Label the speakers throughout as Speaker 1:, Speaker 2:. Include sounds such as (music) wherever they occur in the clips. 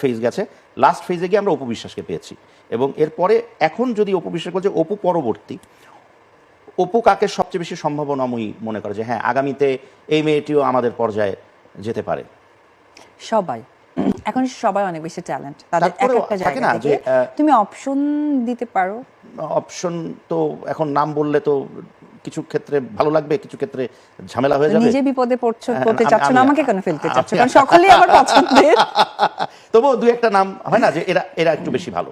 Speaker 1: Phase গেছে। Last ফেজে গিয়ে আমরা অপবিশ্বাসকে পেয়েছি। এবং এরপরে এখন যদি অপবিশ্বাস বলছে অপু পরবর্তী অপু কাকে সবচেয়ে বেশি সম্ভাবনাময়ী মনে করে যে হ্যাঁ আগামীতে এই মেয়েটিও আমাদের পর্যায়ে যেতে পারে।
Speaker 2: সবাই। এখন সবাই অনেক বেশি ট্যালেন্ট তাদের এক একটা
Speaker 1: থাকে
Speaker 2: জায়গা
Speaker 1: না যে,
Speaker 2: থেকে তুমি অপশন দিতে পারো।
Speaker 1: অপশন তো এখন নাম বললে তো কিছু ক্ষেত্রে ভালো লাগবে কিছু ক্ষেত্রে ঝামেলা হয়ে যাবে।
Speaker 2: নিজে বিপদে পড়ছো
Speaker 1: হ্যাঁ,
Speaker 2: পড়তে চাচ্ছ না আমাকে কেন ফেলতে চাচ্ছ? কারণ সকলেই আমার (laughs) পছন্দের।
Speaker 1: তবুও দুই একটা নাম হয় না যে এরা এরা একটু বেশি ভালো।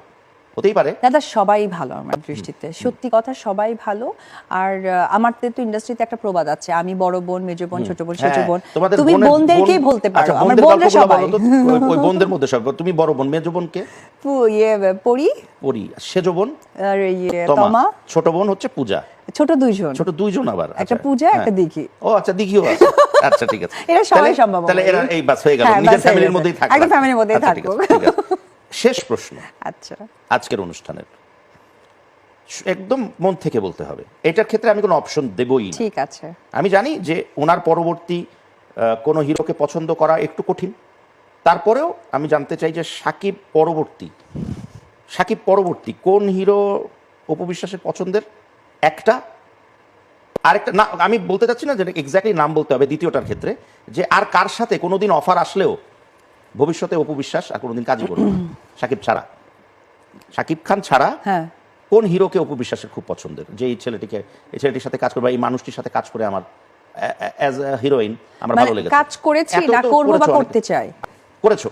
Speaker 1: হতেই পারে।
Speaker 2: দাদা সবাই ভালো আমার দৃষ্টিতে। সত্যি কথা সবাই ভালো। আর আমার তো ইন্ডাস্ট্রিতে একটা প্রবাদ আছে। আমি বড় বোন মেজ বোন ছোট বোন ছোট
Speaker 1: হ্যাঁ,
Speaker 2: বোন। তুমি বোনদেরকেই বলতে পারো
Speaker 1: আচ্ছা,
Speaker 2: আমার বোনরা সবাই।
Speaker 1: ওই- বোনদের মধ্যে সব তুমি বড় বোন মেজ বোনকে?
Speaker 2: পু- ইয়ে পড়ি
Speaker 1: পরি। সেজ বোন?
Speaker 2: আর ইয়ে
Speaker 1: তমা। ছোট বোন হচ্ছে পূজা।
Speaker 2: ছোট দুইজন
Speaker 1: ছোট দুইজন আবার
Speaker 2: একটা
Speaker 1: আচ্ছা,
Speaker 2: পূজা
Speaker 1: হ্যাঁ।
Speaker 2: একটা দিঘি।
Speaker 1: ও আচ্ছা দিঘিও আছে। আচ্ছা ঠিক আছে।
Speaker 2: এরা সবাই সম্ভব
Speaker 1: তাহলে এরা এই বাস হয়ে গেল।
Speaker 2: হ্যাঁ,
Speaker 1: নিজের ফ্যামিলির মধ্যেই থাকবে
Speaker 2: একটা ফ্যামিলির মধ্যেই থাকব।
Speaker 1: শেষ প্রশ্ন।
Speaker 2: আচ্ছা।
Speaker 1: আজকের অনুষ্ঠানের। একদম মন থেকে বলতে হবে। এটার ক্ষেত্রে আমি কোনো অপশন দেবই
Speaker 2: ঠিক আছে।
Speaker 1: আমি জানি যে ওনার পরবর্তী কোনো হিরোকে পছন্দ করা একটু কঠিন। তারপরেও আমি জানতে চাই যে সাকিব পরবর্তী সাকিব পরবর্তী কোন হিরো উপবিশ্বাসের পছন্দের? একটা। আরেকটা না আমি বলতে চাচ্ছি না যে এক্স্যাক্টলি নাম বলতে হবে দ্বিতীয়টার ক্ষেত্রে যে আর কার সাথে কোনোদিন অফার আসলেও ভবিষ্যতে অপবিশ্বাস আর কোনোদিন কাজই করবে (coughs) সাকিব ছাড়া। সাকিব খান ছাড়া
Speaker 2: হ্যাঁ।
Speaker 1: কোন হিরোকে অপবিশ্বাসের খুব পছন্দের? যে এই ছেলেটিকে এই ছেলেটির সাথে কাজ করবে এই মানুষটির সাথে কাজ করে আমার অ্যাজ হিরোইন আমার
Speaker 2: মানে
Speaker 1: ভালো লেগেছে।
Speaker 2: কাজ করেছি না করব বা করতে চাই?
Speaker 1: করেছ?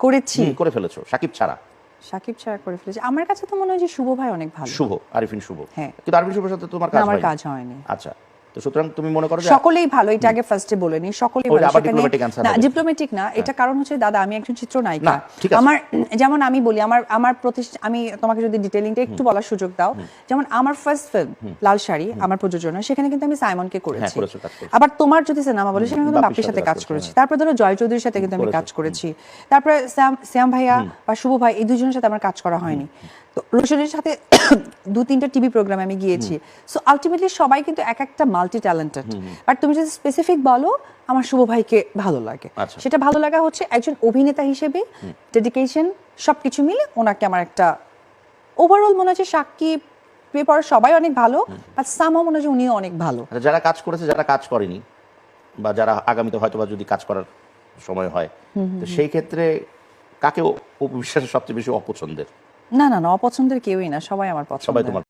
Speaker 2: করেছি।
Speaker 1: করে ফেলেছো। সাকিব ছাড়া?
Speaker 2: সাকিব ছাড়া করে ফেলেছি। আমার কাছে তো মনে হয় যে শুভ ভাই অনেক ভালো।
Speaker 1: শুভ আরিফিন শুভ।
Speaker 2: হ্যাঁ।
Speaker 1: কিন্তু আরিফিন শুভর সাথে তোমার কাজ
Speaker 2: আমার কাজ হয়নি।
Speaker 1: আচ্ছা। তো সুতরাং তুমি মনে করো
Speaker 2: সকলেই ভালো এটা আগে ফার্স্টে বলে নি সকলেই ভালো
Speaker 1: আবার
Speaker 2: সেখানে
Speaker 1: diplomatic answer
Speaker 2: না ডিপ্লোম্যাটিক না এটা কারণ হচ্ছে দাদা আমি একজন চিত্রনায়িকা।
Speaker 1: না, ঠিক আছে।
Speaker 2: আমার যেমন আমি বলি আমার আমার প্রতিষ্ঠা আমি তোমাকে যদি ডিটেইলিংটা একটু বলার সুযোগ দাও যেমন আমার ফার্স্ট ফিল্ম লাল শাড়ি আমার প্রযোজনা সেখানে কিন্তু আমি সাইমনকে করেছি।
Speaker 1: করেছ।
Speaker 2: আবার তোমার যদি সিনেমা বলে সেখানে কিন্তু
Speaker 1: বাপ্পির
Speaker 2: সাথে কাজ করেছি
Speaker 1: করেছ,
Speaker 2: তারপর ধরো জয় চৌধুরীর সাথে কিন্তু আমি কাজ করেছি। তারপরে শ্যাম শ্যাম ভাইয়া বা শুভ ভাই এই দুজনের সাথে আমার কাজ করা হয়নি। তো রোশনের সাথে (coughs) দু তিনটা টিভি প্রোগ্রামে আমি গিয়েছি। সো আলটিমেটলি সবাই কিন্তু এক একটা মাল্টি ট্যালেন্টেড বাট তুমি যদি স্পেসিফিক বলো আমার শুভ ভাইকে ভালো লাগে।
Speaker 1: আচ্ছা।
Speaker 2: সেটা ভালো লাগা হচ্ছে একজন অভিনেতা হিসেবে ডেডিকেশন সবকিছু মিলে ওনাকে আমার একটা ওভারঅল মনে হচ্ছে সাক্ষী পেপার সবাই অনেক ভালো আর সামও মনে হচ্ছে উনিও অনেক ভালো।
Speaker 1: আচ্ছা, যারা কাজ করেছে যারা কাজ করেনি বা যারা আগামীতে হয়তো বা যদি কাজ করার সময় হয় তো সেই ক্ষেত্রে কাকে অপবিশ্বাসের সবচেয়ে বেশি অপছন্দের?
Speaker 2: না না না অপছন্দের কেউই না সবাই আমার পছন্দ
Speaker 1: সবাই তোমার